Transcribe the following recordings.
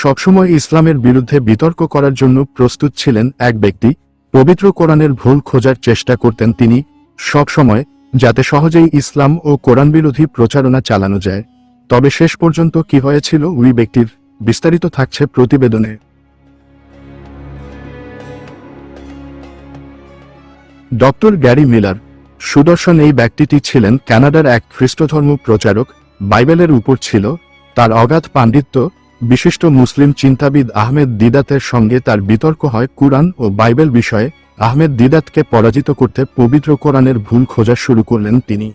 সবসময় ইসলামের বিরুদ্ধে বিতর্ক করার জন্য প্রস্তুত ছিলেন এক ব্যক্তি। পবিত্র কোরআনের ভুল খোঁজার চেষ্টা করতেন তিনি সবসময়, যাতে সহজেই ইসলাম ও কোরআন বিরোধী প্রচারণা চালানো যায়। তবে শেষ পর্যন্ত কি হয়েছিল ওই ব্যক্তির বিস্তারিত থাকছে প্রতিবেদনে। ডক্টর গ্যারি মিলার সুদর্শন এই ব্যক্তিটি ছিলেন কানাডার এক খ্রিস্টধর্ম প্রচারক, বাইবেলের উপর ছিল, তার অগাধ পাণ্ডিত্য বিশিষ্ট মুসলিম চিন্তাবিদ আহমেদ দিদাতের সঙ্গে তার বিতর্ক হয় কুরআন ও বাইবেল বিষয়ে। আহমেদ দিদাতকে পরাজিত করতে পবিত্র কোরআনের ভুল খোঁজা শুরু করলেন তিনি।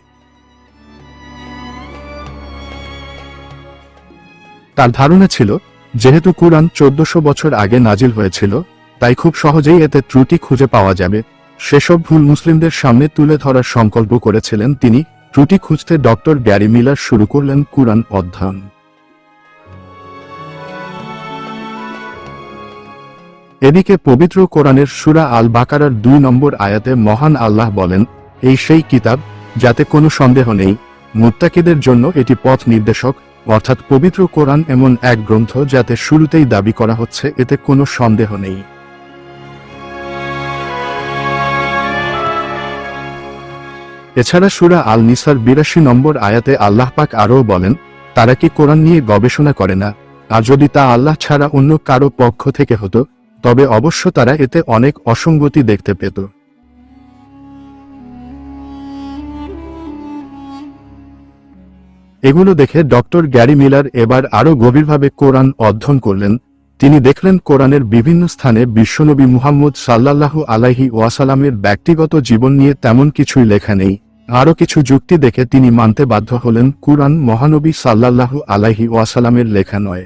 তার ধারণা ছিল, যেহেতু কুরআন চোদ্দশো বছর আগে নাজিল হয়েছিল, তাই খুব সহজেই এতে ত্রুটি খুঁজে পাওয়া যাবে। সেসব ভুল মুসলিমদের সামনে তুলে ধরার সংকল্প করেছিলেন তিনি। ত্রুটি খুঁজতে ডক্টর গ্যারি মিলার শুরু করলেন কুরআন অধ্যয়ন। এদিকে পবিত্র কোরআনের সুরা আল বাকারার দুই নম্বর আয়াতে মহান আল্লাহ বলেন, এই সেই কিতাব যাতে কোনো সন্দেহ নেই, মুত্তাকিদের জন্য এটি পথ নির্দেশক, অর্থাৎ পবিত্র কোরআন এমন এক গ্রন্থ যাতে শুরুতেই দাবি করা হচ্ছে, এতে কোনো সন্দেহ নেই। এছাড়া সুরা আল নিসার বিরাশি নম্বর আয়াতে আল্লাহ পাক আরও বলেন, তারা কি কোরআন নিয়ে গবেষণা করে না? আর যদি তা আল্লাহ ছাড়া অন্য কারও পক্ষ থেকে হতো তবে অবশ্য তারা এতে অনেক অসঙ্গতি দেখতে পেত। এগুলো দেখে ডক্টর গ্যারি মিলার এবার আরও গভীরভাবে কোরআন অধ্যয়ন করলেন। তিনি দেখলেন কোরআনের বিভিন্ন স্থানে বিশ্বনবী মুহাম্মদ সাল্লাল্লাহু আলাইহি ওয়াসালামের ব্যক্তিগত জীবন নিয়ে তেমন কিছুই লেখা নেই। আরও কিছু যুক্তি দেখে তিনি মানতে বাধ্য হলেন, কুরআন মহানবী সাল্লাল্লাহু আলাইহি ওয়াসালামের লেখা নয়।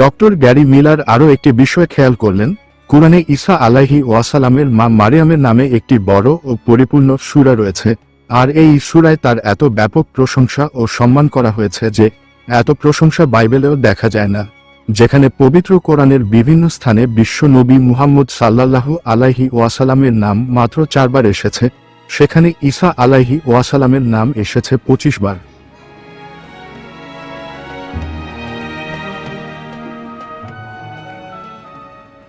ডক্টর গ্যারি মিলার আরও একটি বিষয় খেয়াল করলেন, কুরআনে ঈসা আলাইহি ওয়াসালামের মা মারিয়ামের নামে একটি বড় ও পরিপূর্ণ সুরা রয়েছে, আর এই সুরায় তার এত ব্যাপক প্রশংসা ও সম্মান করা হয়েছে যে এত প্রশংসা বাইবেলেও দেখা যায় না, যেখানে পবিত্র কোরআনের বিভিন্ন স্থানে বিশ্ব নবী মুহাম্মদ সাল্লাল্লাহু আলাইহি ওয়াসালামের নাম মাত্র চারবার এসেছে, সেখানে ঈসা আলাইহি ওয়াসালামের নাম এসেছে পঁচিশ বার।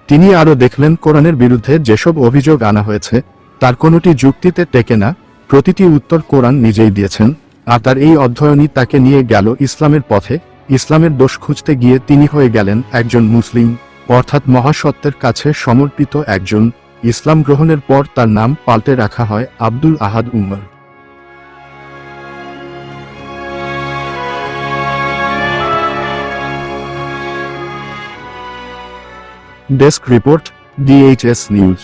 তিনি আরও দেখলেন কোরআনের বিরুদ্ধে যেসব অভিযোগ আনা হয়েছে, তার কোনোটি যুক্তিতে টেকে না, প্রতিটি উত্তর কোরআন নিজেই দিয়েছেন, আর তার এই অধ্যয়নই তাকে নিয়ে গেল ইসলামের পথে, ইসলামের দোষ খুঁজতে গিয়ে তিনি হয়ে গেলেন একজন মুসলিম, অর্থাৎ মহাসত্বের কাছে সমর্পিত একজন, ইসলাম গ্রহণের পর তার নাম পাল্টে রাখা হয় আব্দুল আহাদ Umar. Desk report DHS news